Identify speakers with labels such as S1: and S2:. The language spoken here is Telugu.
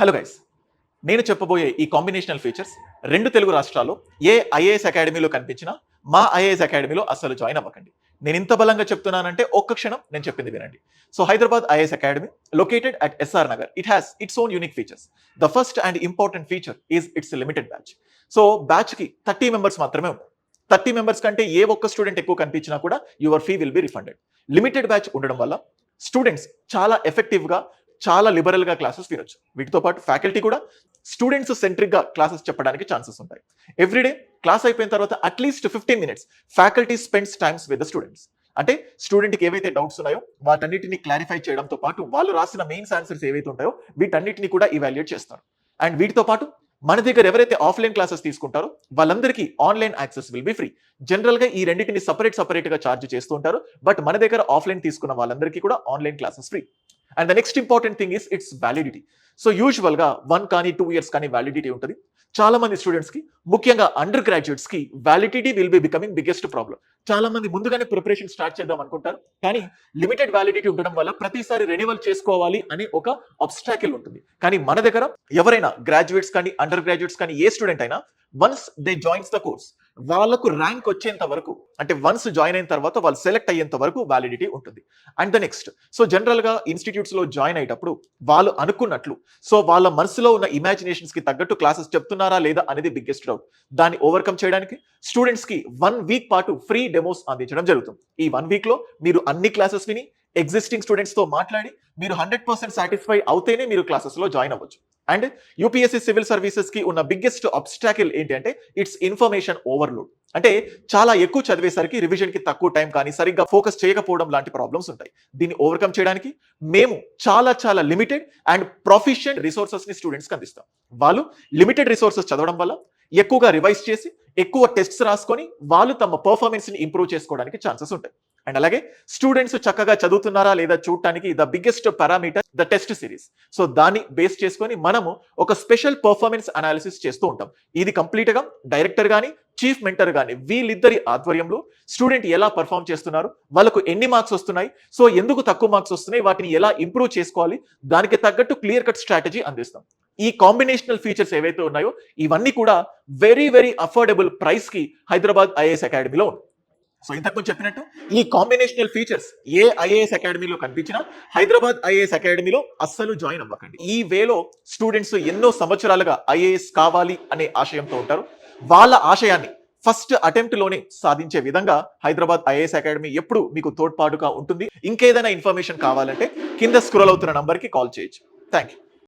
S1: హలో గైస్ నేను చెప్పబోయే ఈ కాంబినేషనల్ ఫీచర్స్ రెండు తెలుగు రాష్ట్రాల్లో ఏ ఐఏఎస్ అకాడమీలో కనిపించినా మా ఐఏఎస్ అకాడమీలో అస్సలు జాయిన్ అవ్వకండి. నేను ఇంత బలంగా చెప్తున్నానంటే ఒక్క క్షణం నేను చెప్పింది వినండి. So Hyderabad IAS academy located at SR Nagar it has its own unique features the first and important feature is its limited batch so బ్యాచ్కి thirty members మాత్రమే ఉంటారు థర్టీ మెంబర్స్ కంటే ఏ ఒక్క స్టూడెంట్ ఎక్కువ కనిపించినా కూడా your fee will be refunded limited batch ఉండడం వల్ల స్టూడెంట్స్ చాలా ఎఫెక్టివ్గా చాలా లిబరల్గా క్లాసెస్ వినొచ్చు వీటితో పాటు ఫ్యాకల్టీ కూడా స్టూడెంట్స్ సెంట్రిక్గా క్లాసెస్ చెప్పడానికి ఛాన్సెస్ ఉంటాయి. ఎవ్రీడే క్లాస్ అయిపోయిన తర్వాత at least fifteen minutes faculty spends times with the students అంటే స్టూడెంట్కి ఏవైతే డౌట్స్ ఉన్నాయో వాటన్నిటిని క్లారిఫై చేయడంతో పాటు వాళ్ళు రాసిన మెయిన్స్ ఆన్సర్స్ ఏవైతే ఉంటాయో వీటన్నిటిని కూడా ఇవాల్యుయేట్ చేస్తారు. అండ్ వీటితో పాటు మన దగ్గర ఎవరైతే ఆఫ్లైన్ క్లాసెస్ తీసుకుంటారో వాళ్ళందరికీ online access will be free జనరల్గా ఈ రెండింటిని సపరేట్ సపరేట్గా ఛార్జ్ చేస్తూ ఉంటారు. బట్ మన దగ్గర ఆఫ్లైన్ తీసుకున్న వాళ్ళందరికీ కూడా online classes free and the next important thing is its validity so యూజువల్గా వన్ కానీ టూ ఇయర్స్ కానీ వ్యాలిడిటీ ఉంటుంది. చాలా మంది స్టూడెంట్స్కి ముఖ్యంగా under గ్రాడ్యుయేట్స్కి validity will be becoming biggest problem చాలా మంది ముందుగానే ప్రిపరేషన్ స్టార్ట్ చేద్దాం అనుకుంటారు. కానీ లిమిటెడ్ వ్యాలిడిటీ ఉండడం వల్ల ప్రతిసారి రెన్యువల్ చేసుకోవాలి అని ఒక అబ్స్టాకిల్ ఉంటుంది. కానీ మన దగ్గర ఎవరైనా గ్రాడ్యుయేట్స్ కానీ అండర్ గ్రాడ్యుయేట్స్ కానీ ఏ స్టూడెంట్ అయినా once they joins the course వాళ్ళకు ర్యాంక్ వచ్చేంత వరకు అంటే వన్స్ జాయిన్ అయిన తర్వాత వాళ్ళు సెలెక్ట్ అయ్యేంత వరకు వ్యాలిడిటీ ఉంటుంది. అండ్ ద నెక్స్ట్ సో జనరల్గా ఇన్స్టిట్యూట్స్లో ఇన్స్టిట్యూట్స్లో జాయిన్ అయ్యేటప్పుడు వాళ్ళు అనుకున్నట్లు సో వాళ్ళ మనసులో ఉన్న ఇమాజినేషన్స్కి తగ్గట్టు క్లాసెస్ చెప్తున్నారా లేదా అనేది బిగ్గెస్ట్ డౌట్ దాన్ని ఓవర్కమ్ చేయడానికి స్టూడెంట్స్కి వన్ వీక్ పాటు ఫ్రీ డెమోస్ అందించడం జరుగుతుంది. ఈ వన్ వీక్లో మీరు అన్ని క్లాసెస్ విని ఎగ్జిస్టింగ్ స్టూడెంట్స్తో మాట్లాడి మీరు హండ్రెడ్ పర్సెంట్ సాటిస్ఫై అవుతేనే మీరు క్లాసెస్లో జాయిన్ అవ్వచ్చు. అండ్ యూపీఎస్సీ సివిల్ సర్వీసెస్కి ఉన్న బిగ్గెస్ట్ అబ్స్టాకిల్ ఏంటి అంటే ఇట్స్ ఇన్ఫర్మేషన్ ఓవర్లోడ్ అంటే చాలా ఎక్కువ చదివేసరికి రివిజన్కి తక్కువ టైం కానీ సరిగ్గా ఫోకస్ చేయకపోవడం లాంటి ప్రాబ్లమ్స్ ఉంటాయి. దీన్ని ఓవర్కమ్ చేయడానికి మేము చాలా చాలా లిమిటెడ్ అండ్ ప్రొఫిషియంట్ రిసోర్సెస్ని స్టూడెంట్స్కి అందిస్తాం. వాళ్ళు లిమిటెడ్ రిసోర్సెస్ చదవడం వల్ల ఎక్కువగా రివైజ్ చేసి ఎక్కువ టెస్ట్స్ రాసుకొని వాళ్ళు తమ పర్ఫార్మెన్స్ని ఇంప్రూవ్ చేసుకోవడానికి ఛాన్సెస్ ఉంటాయి. అండ్ అలాగే స్టూడెంట్స్ చక్కగా చదువుతున్నారా లేదా చూడటానికి the biggest parameter the test series so దాన్ని బేస్ చేసుకొని మనము ఒక స్పెషల్ పర్ఫార్మెన్స్ అనాలిసిస్ చేస్తూ ఉంటాం. ఇది కంప్లీట్గా డైరెక్టర్ కానీ చీఫ్ మెంటర్ గానీ వీళ్ళిద్దరి ఆధ్వర్యంలో స్టూడెంట్ ఎలా పర్ఫామ్ చేస్తున్నారు వాళ్ళకు ఎన్ని మార్క్స్ వస్తున్నాయి సో ఎందుకు తక్కువ మార్క్స్ వస్తున్నాయి వాటిని ఎలా ఇంప్రూవ్ చేసుకోవాలి దానికి తగ్గట్టు క్లియర్ కట్ స్ట్రాటజీ అందిస్తాం. ఈ కాంబినేషనల్ ఫీచర్స్ ఏవైతే ఉన్నాయో ఇవన్నీ కూడా వెరీ వెరీ అఫోర్డబుల్ ప్రైస్కి హైదరాబాద్ ఐఏఎస్ అకాడమీలో ఉంది సో ఇంతకు చెప్పినట్టు ఈ కాంబినేషనల్ ఫీచర్స్ ఏ ఐఏఎస్ అకాడమీలో కనిపించినా హైదరాబాద్ ఐఏఎస్ అకాడమీలో అస్సలు జాయిన్ అవ్వకండి. ఈ వేలో స్టూడెంట్స్ ఎన్నో సంవత్సరాలుగా ఐఏఎస్ కావాలి అనే ఆశయంతో ఉంటారు. వాళ్ళ ఆశయాన్ని ఫస్ట్ అటెంప్ట్లోనే సాధించే విధంగా హైదరాబాద్ ఐఏఎస్ అకాడమీ ఎప్పుడు మీకు తోడ్పాటుగా ఉంటుంది. ఇంకేదైనా ఇన్ఫర్మేషన్ కావాలంటే కింద స్క్రోల్ అవుతున్న నంబర్కి కాల్ చేయొచ్చు. Thank you